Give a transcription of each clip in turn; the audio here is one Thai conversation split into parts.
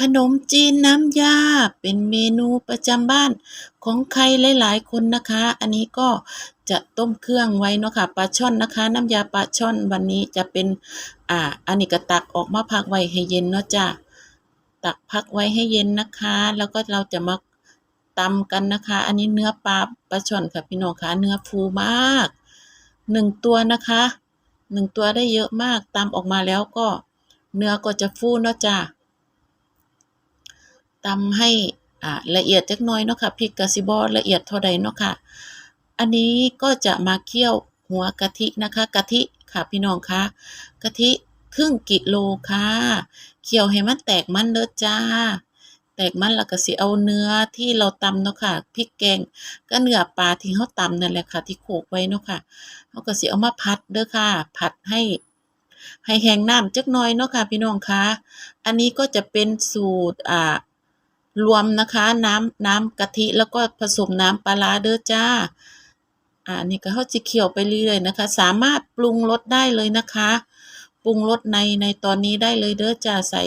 ขนมจีนน้ำยาเป็นเมนูประจำบ้านของใครหลายๆ คนนะคะ อันนี้ก็จะต้มเครื่องไว้เนาะค่ะปลาช่อนนะคะ น้ำยาปลาช่อนวันนี้จะเป็นอ่าอันนี้ก็ตักออกมาพักไว้ให้เย็นเนาะจ้ะตักพักไว้ให้เย็นนะคะ แล้วก็เราจะมาตำกันนะคะ อันนี้เนื้อปลาปลาช่อนค่ะพี่น้องคะเนื้อฟูมากหนึ่งตัวนะคะหนึ่งตัวได้เยอะมากตำออกมาแล้วก็ เนื้อก็จะฟูเนาะจ้ะ ตำให้อ่าละเอียดจักน่อยเนาะค่ะพริกกะสิบ่ละเอียดเท่าใดเนาะค่ะ อันนี้ก็จะมาเคี่ยวหัวกะทินะคะกะทิค่ะพี่น้องคะกะทิครึ่งกิโลค่ะเคี่ยวให้มันแตกมันเด้อจ้า แตกมันแล้วก็สิเอาเนื้อที่เราตำเนาะค่ะพริกแกงก็เนื้อปลาที่เฮาตำนั่นแหละค่ะ ที่โขลกไว้เนาะค่ะเฮาก็สิเอามาผัดเด้อค่ะ ผัดให้ ให้แห้งน้ำจักหน่อยเนาะค่ะ พี่น้องคะอันนี้ก็จะเป็นสูตรอ่า รวมนะคะ น้ำน้ำกะทิแล้วก็ผสมน้ำปลาร้าเด้อจ้าอ่านี่ก็เฮาสิเคี่ยวไปเรื่อยนะคะ สามารถปรุงรสได้เลยนะคะ ปรุงรสในในตอนนี้ได้เลยเด้อจ้าใส่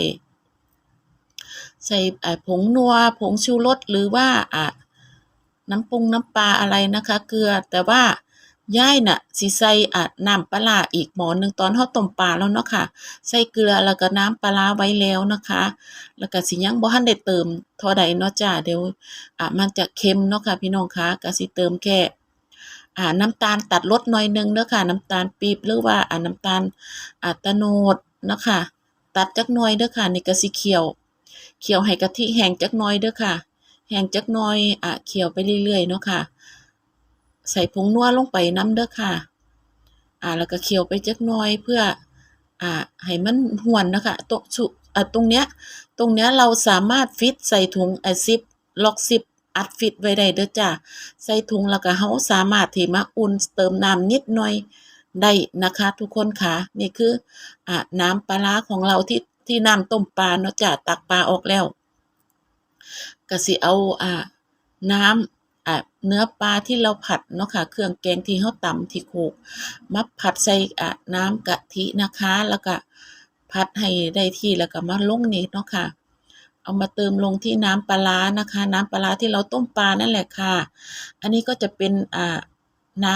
ใส่ผงนัวผงชูรสหรือว่าอ่าน้ำปรุงน้ำปลาอะไรนะคะ เกลือแต่ว่า ยายน่ะสิใส่อ่าน้ำปลาอีกหมอหนึ่งตอนเฮาต้มปลาแล้วเนาะค่ะ ใส่เกลือแล้วก็น้ำปลาไว้แล้วนะคะ แล้วก็สิยังบ่ทันได้เติมเท่าใดเนาะจ้าเดี๋ยวอ่ามันจะเค็มเนาะค่ะพี่น้องคะก็สิเติมแค่อ่าน้ำตาลตัดรสหน่อยหนึงเด้อค่ะ น้ำตาลปี๊บหรือว่าอ่าน้ำตาลอ่าตะโนดเนาะค่ะตัดจักหน่อยเด้อค่ะนี่ก็สิเคี่ยวเคี่ยวให้กะทิแห้งจักหน่อยเด้อค่ะแห้งจักหน่อยอะเคี่ยวไปเรื่อยๆเนาะค่ะ ใส่ผงนัวลงไปน้ำเด้อค่ะ อ่า แล้วก็เคี่ยวไปจักน่อยเพื่อ อ่า ให้มันหวนนะคะตรงชุอ่าตรงเนี้ย ตรงเนี้ยเราสามารถฟิตใส่ถุงไอซิปล็อกซิปอัดฟิตไว้ได้เด้อจ้ะใส่ถุงแล้วก็เฮาสามารถที่มาอุ่นเติมน้ำนิดหน่อยได้นะคะทุกคนค่ะนี่คืออ่าน้ำปลาร้าของเราที่ที่น้ำต้มปลาเนาะจ้ะตักปลาออกแล้วก็สิเอาอ่าน้ำ เนื้อปลาที่เราผัดเนาะค่ะเครื่องแกงที่เฮาตำที่โขกมาผัดใส่อ่าน้ำกะทินะคะ แล้วก็ผัดให้ได้ที่แล้วก็มาลงนี่เนาะค่ะ เอามาเติมลงที่น้ำปลานะคะ น้ำปลาที่เราต้มปลานั่นแหละค่ะ อันนี้ก็จะเป็นอ่าน้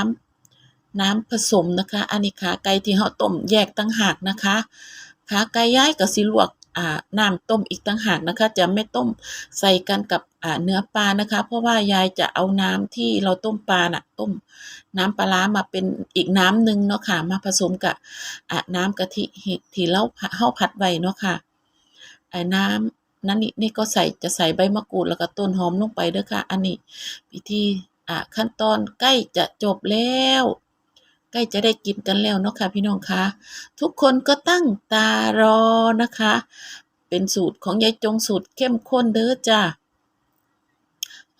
ำน้ำผสมนะคะ อันนี้ขาไก่ที่เฮาต้มแยกต่างหากนะคะขาไก่ยายก็สิลวก น้ำต้มอีกต่างหากนะคะ จะไม่ต้มใส่กันกับเนื้อปลานะคะ เพราะว่ายายจะเอาน้ำที่เราต้มปลาน่ะต้ม น้ำปลาร้ามาเป็นอีกน้ำหนึ่งเนาะค่ะมาผสมกับน้ำกะทิที่ที่เราเฮาผัดไว้เนาะค่ะไอ้น้ำนั้นนี่นี่ก็ใส่จะใส่ใบมะกรูดแล้วก็ต้นหอมลงไปเด้อค่ะ อันนี้พิธีขั้นตอนใกล้จะจบแล้ว ใกล้จะได้กินกันแล้วเนาะค่ะพี่น้องคะทุกคนก็ตั้งตารอนะคะ เป็นสูตรของยายจงสูตรเข้มข้นเด้อจ้ะ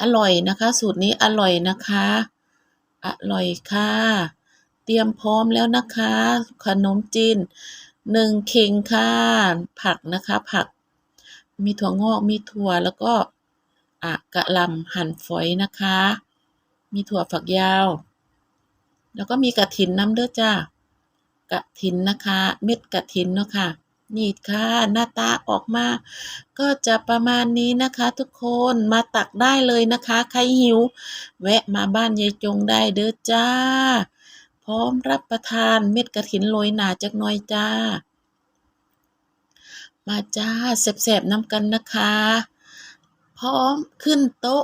อร่อยนะคะ สูตรนี้อร่อยนะคะ อร่อยค่ะ เตรียมพร้อมแล้วนะคะ ขนมจีนหนึ่งเข่งค่ะผักนะคะ ผัก มีถั่วงอกมีถั่วแล้วก็อ่ากะหล่ำหั่นฝอยนะคะ มีถั่วฝักยาว แล้วก็มีกฐินน้ำเด้อจ้ะกฐินนะคะ เม็ดกฐินเนาะค่ะนี่ค่ะหน้าตาออกมา ก็จะประมาณนี้นะคะ ทุกคนมาตักได้เลยนะคะ ใครหิว แวะมาบ้านยายจงได้เด้อจ้า พร้อมรับประทานเม็ดกฐินโรยหนาจักหน่อยจ้า มาจ้าแซ่บๆนำกันนะคะ พร้อมขึ้นโต๊ะ